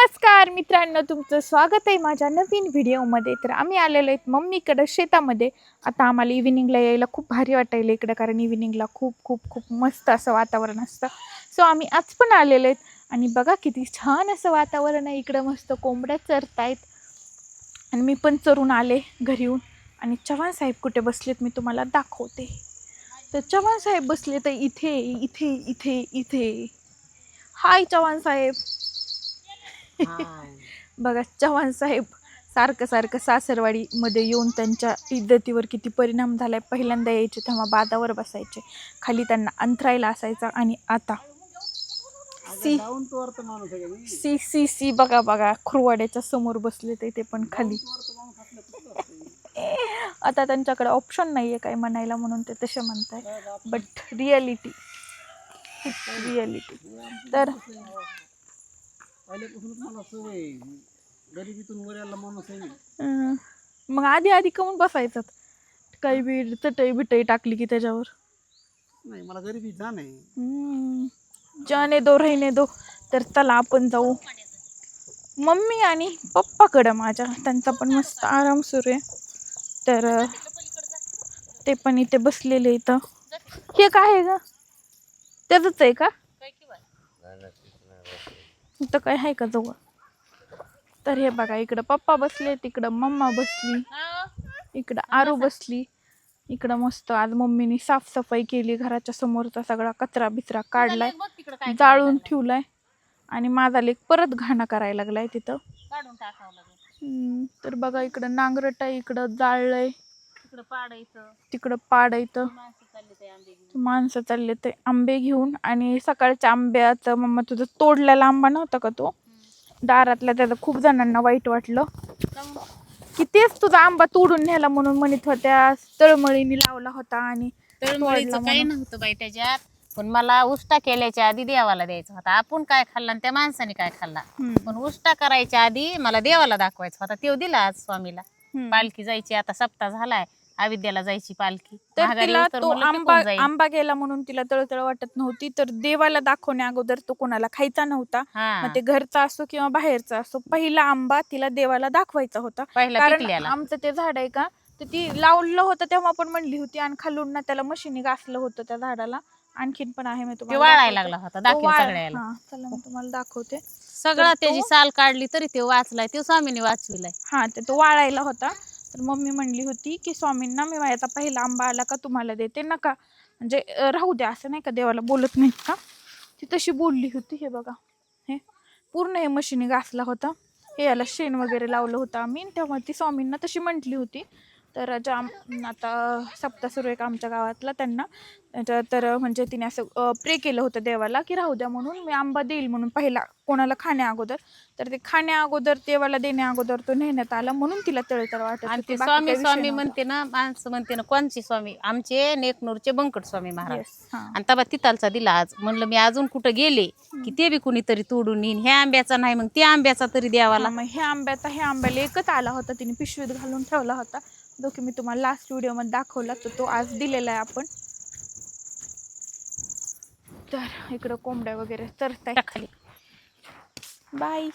नमस्कार मित्रांनो तुमचं स्वागत आहे माझ्या नवीन व्हिडिओमध्ये. तर आम्ही आलेलो आहेत मम्मीकडं शेतामध्ये. आता आम्हाला इव्हिनिंगला यायला खूप भारी वाटायला इकडं कारण इव्हिनिंगला खूप खूप खूप मस्त असं वातावरण असतं. सो आम्ही आज पण आलेलो आहेत. आणि बघा किती छान असं वातावरण आहे. इकडं मस्त कोंबड्या चरतायत. आणि मी पण चरून आले घरी येऊन. आणि चव्हाण साहेब कुठे बसलेत मी तुम्हाला दाखवते. तर चव्हाण साहेब बसले तर इथे इथे इथे इथे. हाय चव्हाण साहेब. बघा चव्हाण साहेब सारखं सारखं सासरवाडीमध्ये येऊन त्यांच्या इज्जतीवर किती परिणाम झालाय. पहिल्यांदा यायचे तेव्हा बादावर बसायचे. खाली त्यांना अंतरायला असायचा आणि आता. सी सी सी सी बघा बघा खुरवाड्याच्या समोर बसले ते ते पण खाली. आता त्यांच्याकडे ऑप्शन नाही आहे काय म्हणायला म्हणून ते तसे म्हणताय. बट रियालिटी रियालिटी तर पहिल्यापासूनच मला सवय गरिबीतून वर यायला माणूस आहे. मी अं, मग आधी आधी कमून बसायचं. काही बी चटई बिटई टाकली की त्याच्यावर. नाही मला गरिबी जाण आहे. हम्म. जाने दो रहने दो तर चला आपण जाऊ. मम्मी आणि पप्पाकडं माझ्या. त्यांचा पण मस्त आराम सुरू आहे. तर अं, ते पण इथे बसलेले इथं हे काय आहे ग? त्याच आहे का? इथं काय आहे का जवळ तर हे बघा इकडं पप्पा बसले तिकडं मम्मा बसली इकडं आरू बसली इकडं मस्त आज मम्मीने साफसफाई केली घराच्या समोरचा सगळा कचरा बिचरा काढलाय जाळून ठेवलाय आणि माझा लेक परत घाणा करायला लागलाय तिथं. तर बघा इकडं नांगरट आहे इकडं जाळलंय. तिकडं पाडायचं तिकडं पाडायचं माणसं चालली ते आंबे घेऊन आणि सकाळच्या आंब्याचं मम्मा तुझं तोडलेला आंबा नव्हता का तो? दारातला त्याचं खूप जणांना वाईट वाटलं. की तेच तुझा आंबा तोडून न्यायला म्हणून म्हणत होत्या तळमळीने लावला होता आणि तळमळीचं काही. नव्हतं बाई त्याच्यात. पण मला उष्टा केल्याच्या आधी देवाला द्यायचा होता. आपण काय खाल्ला आणि त्या माणसाने काय खाल्ला? पण उष्टा करायच्या आधी मला देवाला दाखवायचा होता. तेव दिला आज स्वामीला. पालखी जायची आता सप्ताह झालाय. अविद्याला जायची पालखी. तर तिला तो म्हणलं आंबा फेकून जाईल. आंबा गेला म्हणून तिला तळतळ वाटत नव्हती तर देवाला दाखवण्या अगोदर तो कोणाला खायचा नव्हता. हा. मग ते घरचा असो किंवा बाहेरचा असो पहिला आंबा तिला देवाला दाखवायचा होता. पहिला कारण पिकल्याला. आमचं ते झाड आहे का तर ती लावलं होतं तेव्हा पण म्हणली होती आणि खालून ना त्याला मशीनी घासलं होतं त्या झाडाला. आणखीन पण आहे मी ते तुम्हाला वाळायला दाखवते. लागला होता तो दाखीन वाळ- सगळ्याला. हा, चला मी तुम्हाला दाखवते. सगळा त्याची साल काढली तरी ते वाचलाय ते स्वामीने वाचविलाय. हा तर तो वाळायला होता. तर मम्मी म्हणली होती की स्वामींना मी माझ्या पहिला आंबा आला का तुम्हाला देते नका. म्हणजे राहू द्या असं नाही का देवाला बोलत नाहीत का? ती तशी बोलली होती हे बघा. हे पूर्ण हे मशीनी घासला होता. हे याला शेण वगैरे लावलं होतं आम्ही. तेव्हा ती स्वामींना तशी म्हटली होती. तर ज्या आता सप्ता सुरू एक आमच्या गावातला त्यांना तर म्हणजे तिने असं प्रे केलं होतं देवाला की राहू द्या म्हणून मी आंबा देईल म्हणून पहिला कोणाला खाण्या अगोदर. तर ते खाण्या अगोदर देवाला देण्या अगोदर तो नेण्यात आला म्हणून तिला तळतळ वाटत आणि होती. ते बाकी स्वामी काही विषय स्वामी नव्हता. म्हणते ना माणसं म्हणते ना कोणचे स्वामी? आमचे नेकनूरचे बंकट स्वामी महाराज. Yes, हा. आणि तबा तिथालचा दिला आज. म्हणलं मी अजून कुठं गेले? की ते बी कुणीतरी तोडून येईन ह्या आंब्याचा नाही मग त्या आंब्याचा तरी द्यावाला हा, मग ह्या आंब्याचा ह्या आंब्याला एकच आला होता. तिने पिशवीत घालून ठेवला होता. जो की मी तुम्हाला लास्ट व्हिडिओमध्ये दाखवला तर तो आज दिलेला आहे आपण. तर इकडं कोंबड्या वगैरे तर टाक खाली. बाय